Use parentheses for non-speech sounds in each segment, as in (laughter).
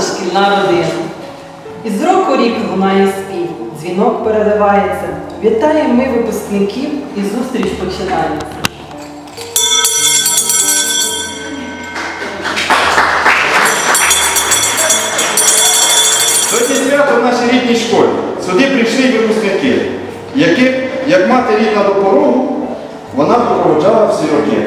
наша шкільна родина. Із року рік лунає спів, дзвінок переливається. Вітаємо ми випускників і зустріч починається. Сьогодні свято в нашій рідній школі. Сюди прийшли випускники, яких, як мати рідна до порогу, вона проводжала всі роки.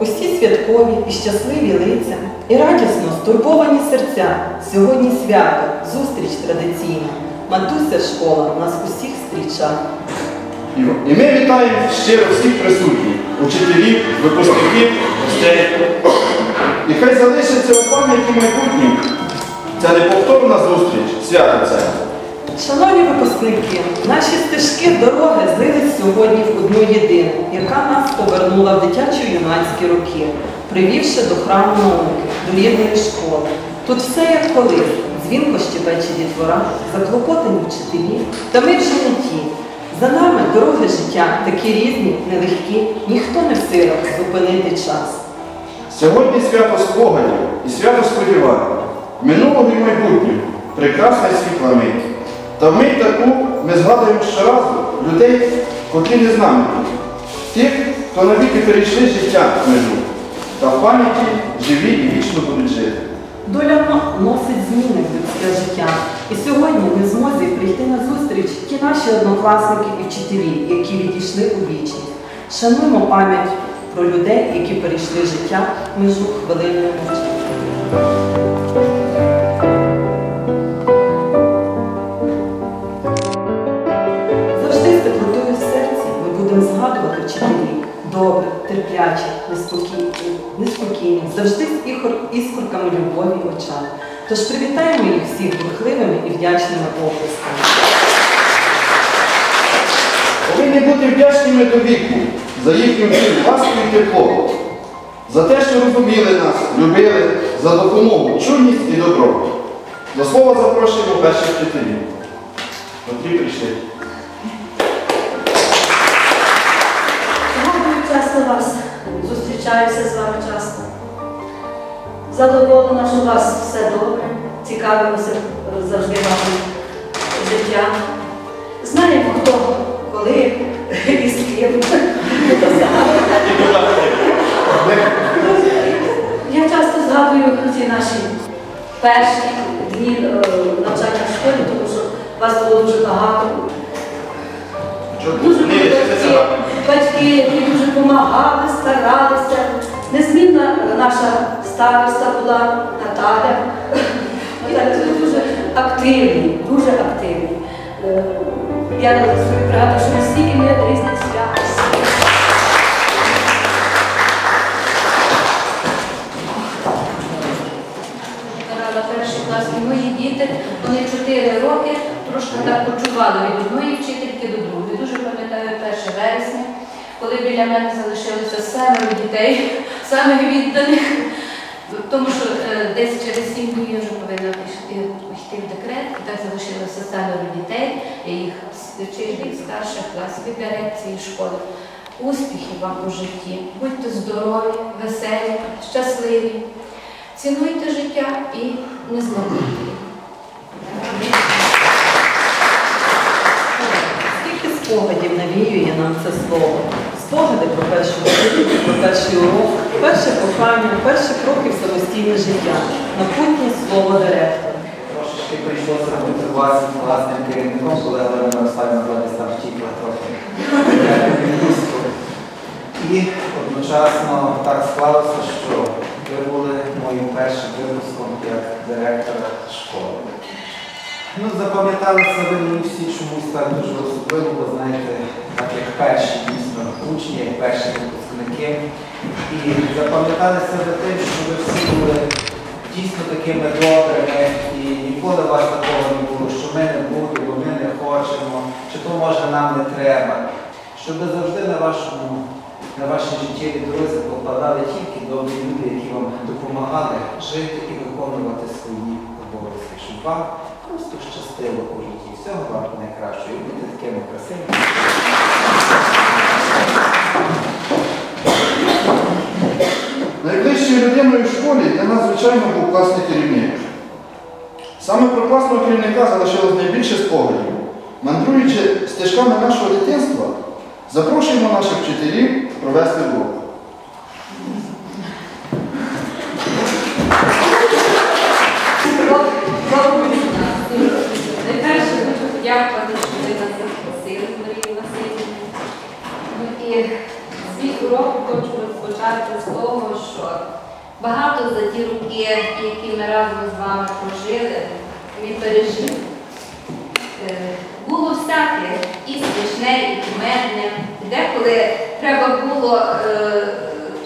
Усі святкові і щасливі лиця, і радісно стурбовані серця. Сьогодні свято, зустріч традиційна. Матуся школа нас усіх зустрічає. І, і ми вітаємо щиро всіх присутніх, учителів, випускників, гостей. І хай залишиться у пам'яті майбутнім ця неповторна зустріч, свято це. Шановні випускники, наші стежки дороги злились сьогодні в одну єдину, яка нас повернула в дитячо-юнацькі роки, привівши до храму науки, до рідної школи. Тут все як колись, дзвінко щебече дітвора, заклопотані вчителі, та ми вже не ті. За нами дороги життя, такі різні, нелегкі, ніхто не в силах зупинити час. Сьогодні свято спогадів і свято сподівань, минулого і майбутнього, прекрасна світла мить. Та мить таку ми згадуємо щоразу людей, котрі не з нами тут. Тих, хто навіки перейшли життя межу, та в пам'яті живі і вічно будуть жити. Доля носить зміни в людське життя. І сьогодні ми змозі прийти на зустріч ті наші однокласники і вчителі, які відійшли у вічність. Шануємо пам'ять про людей, які перейшли життя межу хвилинної мовчання. Згадувати вчителів. Добре, терплячі, неспокійні, неспокійні, завжди з іхор- іскорками любові в очах. Тож привітаємо їх всіх бурхливими і вдячними оплесками. Повинні бути вдячними до віку за їхню віру, ласку і тепло, за те, що розуміли нас, любили, за допомогу, чуйність і добро. До слова запрошуємо перших вчителів, котрі прийшли. Згадую часто вас, зустрічаюся з вами часто. Задоволена, що у вас все добре, цікавимося завжди вашим життям. Знаємо, хто, коли і з ким. Я часто згадую ці наші перші дні е, навчання в школі, тому що вас було дуже багато. Дуже батьки, батьки, які дуже допомагали, старалися. Незмінна наша староста була Наталя. (laughs) Дуже- активні, дуже активні. Е, Я собі пригадую, що настільки ми різних свят. Карала перший клас і мої діти, вони 4 роки трошки так почували від одної вчительки до другої. Дуже пам'ятаю 1 вересня, коли біля мене залишилося семеро дітей, (laughs) самих відданих, тому що е, десь через 7 днів я вже повинна піш- е, йти в декрет, і так залишилося семеро дітей, я їх вчителів старших класів дирекції школи. Успіхів вам у житті, будьте здорові, веселі, щасливі. Цінуйте життя і не зловуйте його. Скільки спогадів навіює нам це слово? Спогади про першу вчительку, про перший урок, перше кохання, перші кроки в самостійне життя, напутнє слово директора. Трошечки прийшлося бути власним власним керівником, коли Олена десь там втікла трохи. І одночасно так склалося, що ви були моїм першим випуском як директора школи. Ну, запам'яталися ви мені всі чомусь так дуже особливо, бо знаєте, так як перші дійсно учні, як перші випускники. І запам'яталися ви тим, що ви всі були дійсно такими добрими, і ніколи вас такого не було, що ми не будемо, ми не хочемо, чи то може нам не треба. Щоб завжди на вашому, на вашій життєвій дорозі попадали тільки добрі люди, які вам допомагали жити і виконувати свої обов'язки, щоб вам просто щастило у житті. Всього вам найкращого і бути такими красивими. Найближчою людиною в школі для нас, звичайно, був класний керівник. Саме про класного керівника залишилось найбільше спогадів. Мандруючи стежками нашого дитинства, запрошуємо наших вчителів провести урок. Найперше хочу що ви нас запросили, Марію Васильівну. Ну і свій урок хочу розпочати з того, що багато за ті роки, які ми разом з вами прожили, ми пережили. Е, Було всяке і смішне, і кумедне. Деколи треба було е,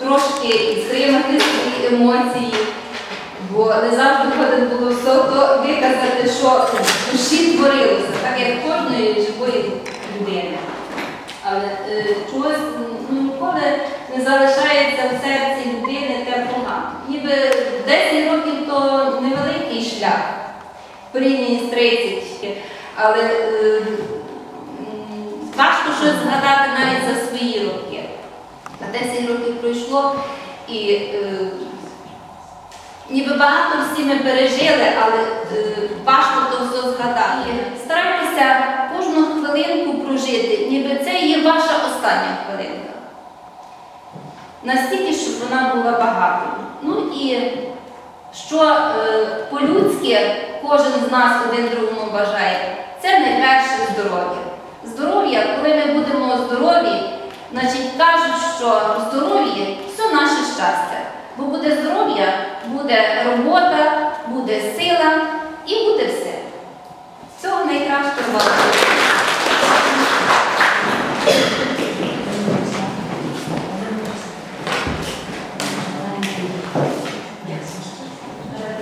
трошки стримати свої емоції, бо не завжди годен було все то виказати, що в душі творилося, так як кожної живої людини. Але е, чогось ну, ніколи не залишається в серці людини те погано. Ніби 10 років то невеликий шлях в порівнянні з 30. Але е, важко щось згадати навіть за свої роки. А 10 років пройшло і е, ніби багато всі ми пережили, але е, важко то все згадати. Старайтеся кожну хвилинку прожити, ніби це є ваша остання хвилинка. Настільки, щоб вона була багатою. Ну і що е, по-людськи кожен з нас один другому бажає, це найперше здоров'я. Здоров'я, коли ми будемо здорові, значить кажуть, що в здоров'ї все наше щастя. Бо буде здоров'я, буде робота, буде сила і буде все. Всього найкращого вам.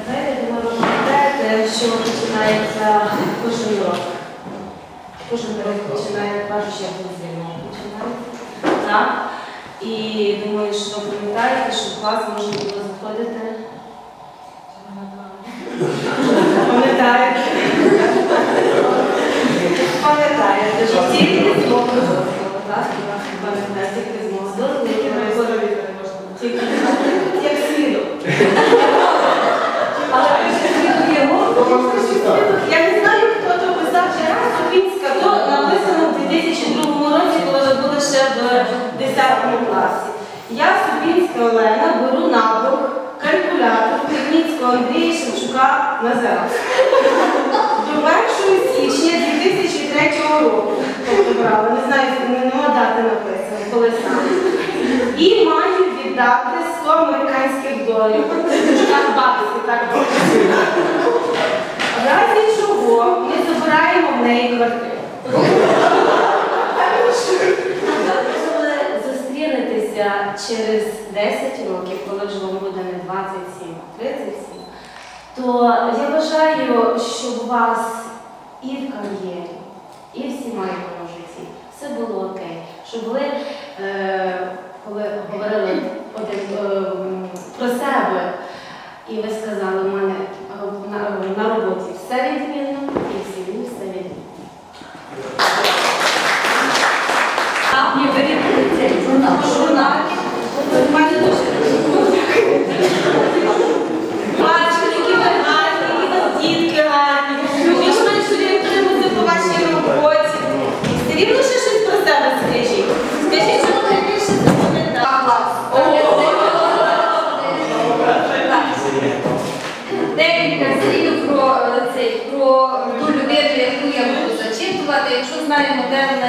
Знаєте, думаю, ви пам'ятаєте, що починається кожен урок. Кожен урок починає, як ви з вільного. Так? І думаю, що пам'ятаєте, що в клас можна було заходити. Пам'ятаєте? Пам'ятаєте, що тільки ще в 10 класі. Я Собінська Олена беру набор, калькулятор Кривніцького Андрія Шевчука Назара. До 1 січня 2003 року. Тобто брала, не знаю, нема дати написано, коли саме. І маю віддати 100 американських доларів. Баксів, так. В разі чого ми забираємо в неї квартиру. Ви зустрінетеся через 10 років, коли вже вам буде не 27, а 37, то я бажаю, щоб у вас і в кар'єрі, і в сімейному житті все було окей. Щоб ви, е, коли говорили один, е, м, про себе, і ви сказали, then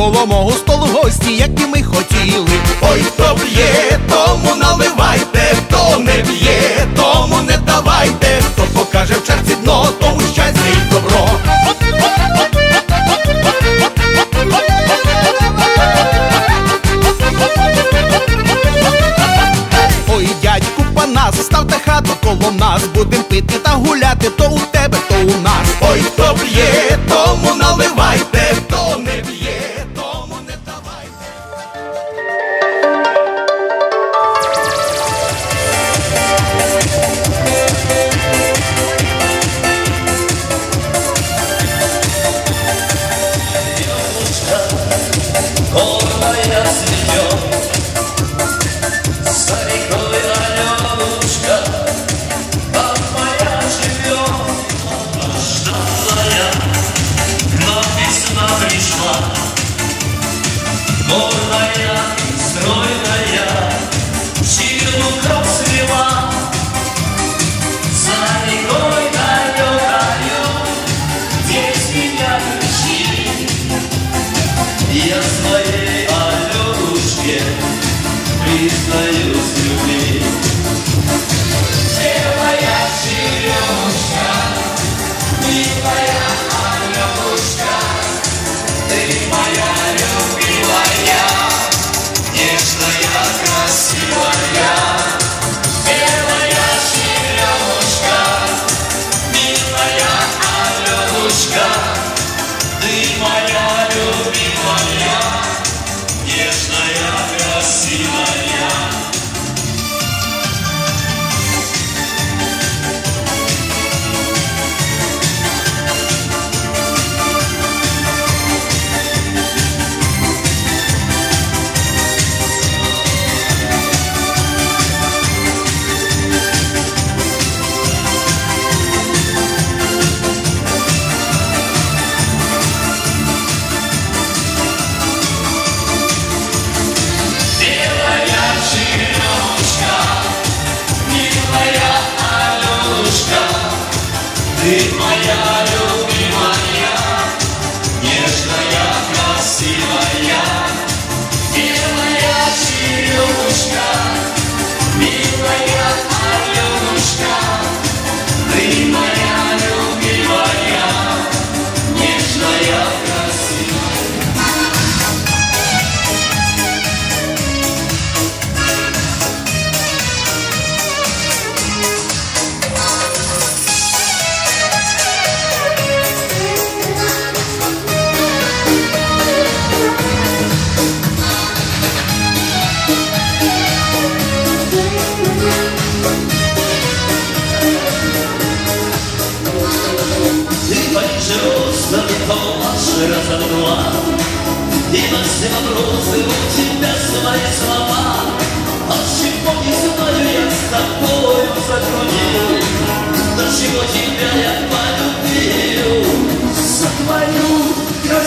коло мого столу гості, які ми хотіли. Ой, хто б'є, тому наливайте, хто не б'є, тому не давайте, хто покаже в черці дно, тому щастя і добро. Ой, дядьку панас, ставте хату коло нас, будем пити та гуляти, то у признаюсь любви. моя черемушка,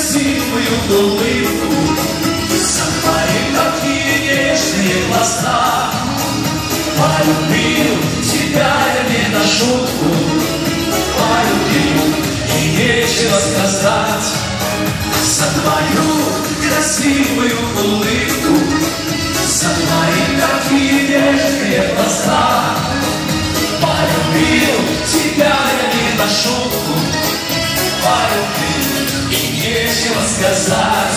красивую улыбку, за твои такие нежные глаза. Полюбил тебя я не на шутку, полюбил и нечего сказать. За твою красивую улыбку. За твои такие нежные глаза. Полюбил тебя я не на шутку. Полюбил нечего сказать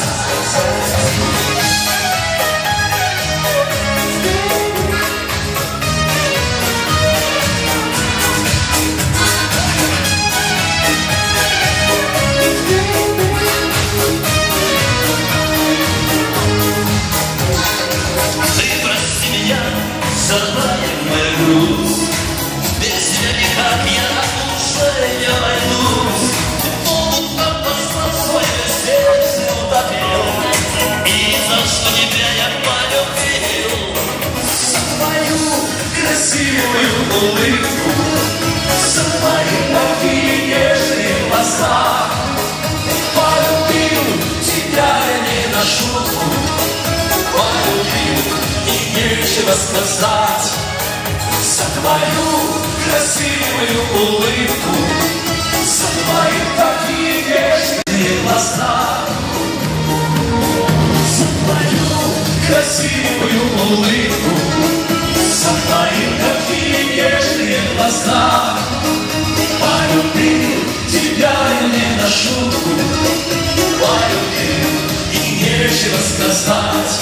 нечего сказать.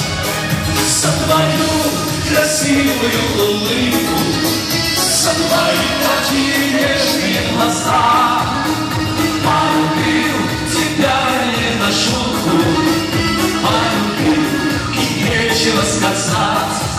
За твою красивую улыбку. За твои такие нежные глаза. Полюбил тебя не на шутку Полюбил и нечего сказать.